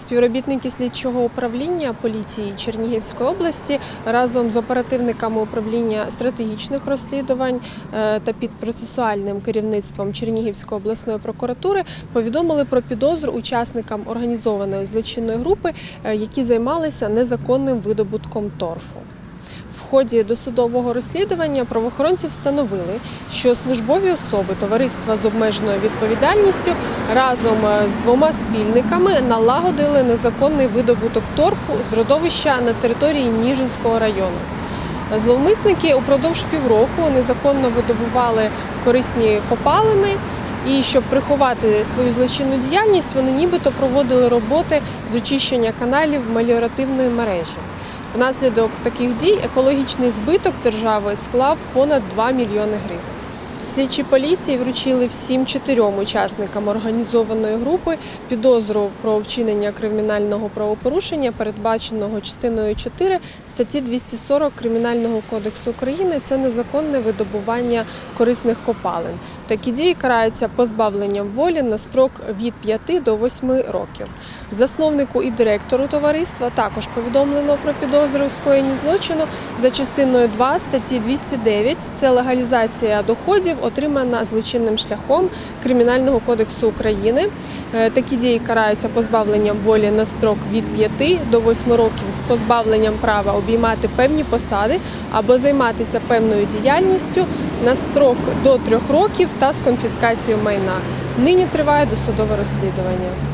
Співробітники слідчого управління поліції Чернігівської області разом з оперативниками управління стратегічних розслідувань е, та під процесуальним керівництвом Чернігівської обласної прокуратури повідомили про підозру учасникам організованої злочинної групи, е, які займалися незаконним видобутком торфу. В ході досудового розслідування правоохоронці встановили, що службові особи товариства з обмеженою відповідальністю разом е, з двома спільниками налагодили незаконний видобуток торфу з родовища на території Ніжинського району. Зловмисники упродовж півроку незаконно видобували корисні копалини. І щоб приховати свою злочинну діяльність, вони нібито проводили роботи з очищення каналів меліоративної мережі. Внаслідок таких дій екологічний збиток держави склав понад 2 мільйони гривень. Слідчі поліції вручили всім чотирьом учасникам організованої групи підозру про вчинення кримінального правопорушення, передбаченого частиною 4 статті 240 Кримінального кодексу України. Це незаконне видобування корисних копалин. Такі дії караються позбавленням волі на строк від 5 до 8 років. Засновнику і директору товариства також повідомлено про підозру у скоєнні злочину за частиною 2 статті 209 – це легалізація доходів, отримана злочинним шляхом Кримінального кодексу України. Е, Такі дії караються позбавленням волі на строк від 5 до 8 років з позбавленням права обіймати певні посади або займатися певною діяльністю на строк до 3 років та з конфіскацією майна. Нині триває досудове розслідування.